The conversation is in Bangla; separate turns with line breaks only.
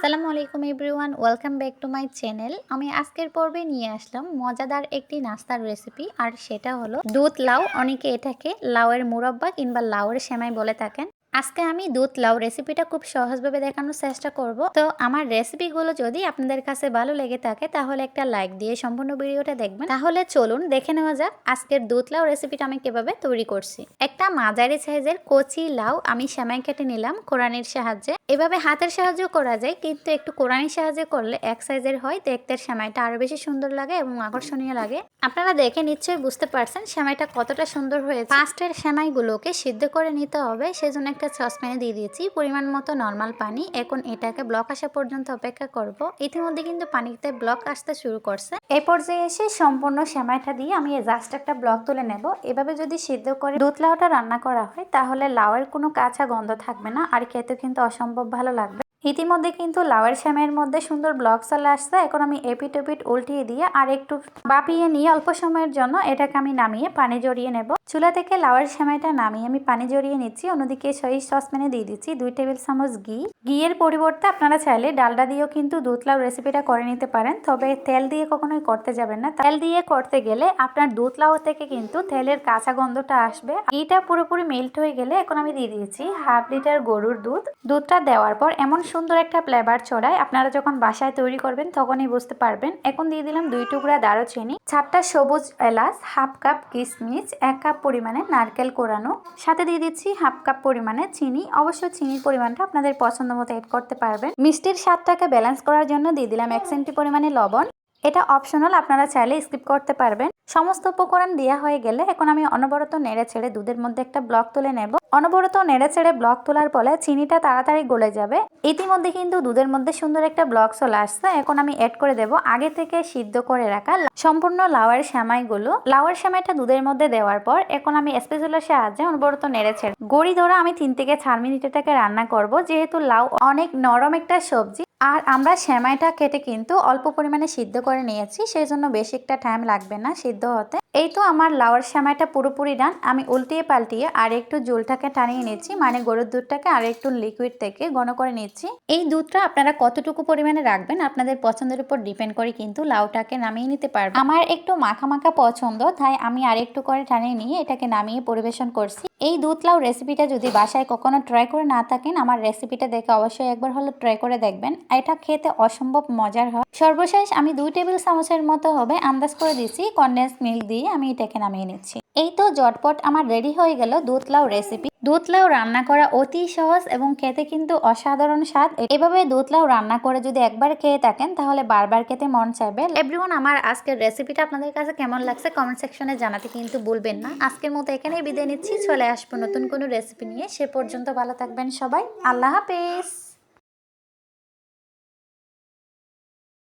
আসসালামু আলাইকুম everyone, welcome back to my channel. আমি আজকের পর্বে নিয়ে আসলাম মজাদার একটি নাস্তার রেসিপি, আর সেটা হলো দুধ লাউ। অনেকে এটাকে লাউয়ের মুরব্বা কিংবা লাউয়ের সেমাই বলে থাকেন। আজকে আমি দুধ লাউ রেসিপিটা খুব সহজভাবে দেখানোর চেষ্টা করব। তো আমার রেসিপিগুলো যদি আপনাদের কাছে ভালো লেগে থাকে, তাহলে একটা লাইক দিয়ে সম্পূর্ণ ভিডিওটা দেখবেন। তাহলে চলুন দেখে নেওয়া যাক আজকের দুধ লাউ রেসিপিটা আমি কীভাবে তৈরি করছি। একটা মাঝারি সাইজের কচি লাউ আমি সেমাই কেটে নিলাম কোরআনির সাহায্যে। এভাবে হাতের সাহায্য করা যায়, কিন্তু একটু কোরআনির সাহায্যে করলে এক সাইজের হয়, দেখতে সেমাইটা আরও বেশি সুন্দর লাগে এবং আকর্ষণীয় লাগে। আপনারা দেখে নিশ্চয়ই বুঝতে পারছেন সেমাইটা কতটা সুন্দর হয়েছে। ফার্স্টের সেমাইগুলোকে সিদ্ধ করে নিতে হবে, সেজন্য একটা সসপ্যানে দিয়ে দিয়েছি। পরিমাণ মতো নর্মাল পানি। এখন এটাকে ব্লক আসা পর্যন্ত অপেক্ষা করব। ইতিমধ্যে কিন্তু পানিতে ব্লক আসতে শুরু করছে। এই পর্যায়ে এসে সম্পূর্ণ সেমাইটা দিয়ে আমি জাস্ট একটা ব্লক তুলে নেব। এভাবে যদি সিদ্ধ করে দুধ লাউটা রান্না করা হয়, তাহলে লাউয়ের কোনো কাঁচা গন্ধ থাকবে না। আর খেতে কিন্তু অসম্ভব ভালো লাগবে। ইতিমধ্যে কিন্তু লাউয়ের শ্যামের মধ্যে সুন্দর ব্লক চলে আসছে। এখন আমি এপিট ওপিট উল্টিয়ে দিয়ে আর একটু বাপিয়ে নিয়ে অল্প সময়ের জন্য। এটাকে আমি নামিয়ে পানি জড়িয়ে নেব। চুলা থেকে লাউয়ের শ্যামাইটা নামিয়ে আমি পানি জড়িয়ে নিচ্ছি। অন্যদিকে সেই সসপ্যানে দিয়ে দিচ্ছি দুই টেবিল চামচ ঘি। ঘিয়ের পরিবর্তে আপনারা চাইলে ডালডা দিয়েও কিন্তু দুধ লাউ রেসিপিটা করে নিতে পারেন। তবে তেল দিয়ে কখনোই করতে যাবেন না। তেল দিয়ে করতে গেলে আপনার দুধ লাউ থেকে কিন্তু তেলের কাঁচা গন্ধটা আসবে। ঘিটা পুরোপুরি মেল্ট হয়ে গেলে এখন আমি দিয়ে দিয়েছি হাফ লিটার গরুর দুধ। দুধটা দেওয়ার পর এমন সুন্দর একটা ফ্লেভার ছড়ায়, আপনারা যখন বাসায় তৈরি করবেন তখনই বুঝতে পারবেন। এখন দিয়ে দিলাম দুই টুকরা দারুচিনি, চারটা সবুজ এলাচ হাফ কাপ কিশমিশ এক কাপ পরিমাণে নারকেল কোরানো। সাথে দিয়ে দিচ্ছি হাফ কাপ পরিমাণে চিনি। অবশ্য চিনির পরিমাণটা আপনাদের পছন্দ মতো এড করতে পারবেন। মিষ্টির স্বাদটাকে ব্যালেন্স করার জন্য দিয়ে দিলাম এক সেন্টি পরিমাণে লবণ। এটা অপশনাল আপনারা চাইলে স্কিপ করতে পারবেন। সমস্ত উপকরণ দেওয়া হয়ে গেলে এখন আমি অনবরত নেড়ে ছেড়ে দুধের মধ্যে একটা ব্লক তুলে নেব। অনবরত নেড়ে ছেড়ে ব্লক তোলার ফলে চিনিটা তাড়াতাড়ি গলে যাবে। ইতিমধ্যে কিন্তু দুধের মধ্যে সুন্দর একটা ব্লক চলে আসছে। এখন আমি অ্যাড করে দেব আগে থেকে সিদ্ধ করে রাখা সম্পূর্ণ লাউয়ের সেমাইগুলো লাউয়ের সেমাইটা দুধের মধ্যে দেওয়ার পর এখন আমি স্পেসুলার সাহায্যে অনবরত নেড়ে ছেড়ে গড়ি ধরা আমি তিন থেকে চার মিনিট এটাকে রান্না করব। যেহেতু লাউ অনেক নরম একটা সবজি আর আমরা সেমাইটা কেটে কিন্তু অল্প পরিমাণে সিদ্ধ করে নিয়েছি, সেই জন্য বেশি একটা টাইম লাগবে না সিদ্ধ হতে। এই তো আমার লাউয়ের সেমাইটা পুরোপুরি ডান আমি উল্টিয়ে পাল্টিয়ে আর একটু জলটাকে টানিয়ে নিচ্ছি মানে গরুর দুধটাকে আর একটু লিকুইড থেকে ঘন করে নিচ্ছি। এই দুধটা আপনারা কতটুকু পরিমাণে রাখবেন আপনাদের পছন্দের উপর ডিপেন্ড করে কিন্তু লাউটাকে নামিয়ে নিতে পারবেন। আমার একটু মাখা মাখা পছন্দ, তাই আমি আর একটু করে টানিয়ে নিয়ে এটাকে নামিয়ে পরিবেশন করছি। এই দুধ লাউ রেসিপিটা যদি বাসায় কখনো ট্রাই করে না থাকেন, আমার রেসিপিটা দেখে অবশ্যই একবার হলো ট্রাই করে দেখবেন। এটা খেতে অসম্ভব মজার হয়। সর্বশেষ আমি দুই টেবিল চামচের মতো হবে আন্দাজ করে দিচ্ছি কনডেন্স মিল্ক দিয়ে আমি এটাকে নামিয়ে নিচ্ছি। এই তো জটপট আমার রেডি হয়ে গেল দুধ লাউ রেসিপি দুধ লাউ রান্না করা অতি সহজ এবং খেতে কিন্তু অসাধারণ স্বাদ। এভাবে দুধলাও রান্না করে যদি একবার খেয়ে থাকেন, তাহলে বারবার খেতে মন চাইবে। এভরিওয়ান আমার আজকের রেসিপিটা আপনাদের কাছে কেমন লাগছে কমেন্ট সেকশনে জানাতে কিন্তু বলবেন না। আজকের মতো এখানেই বিদায় নিচ্ছি। চলে আসব নতুন কোনো রেসিপি নিয়ে। সে পর্যন্ত ভালো থাকবেন সবাই। আল্লাহ হাফেজ।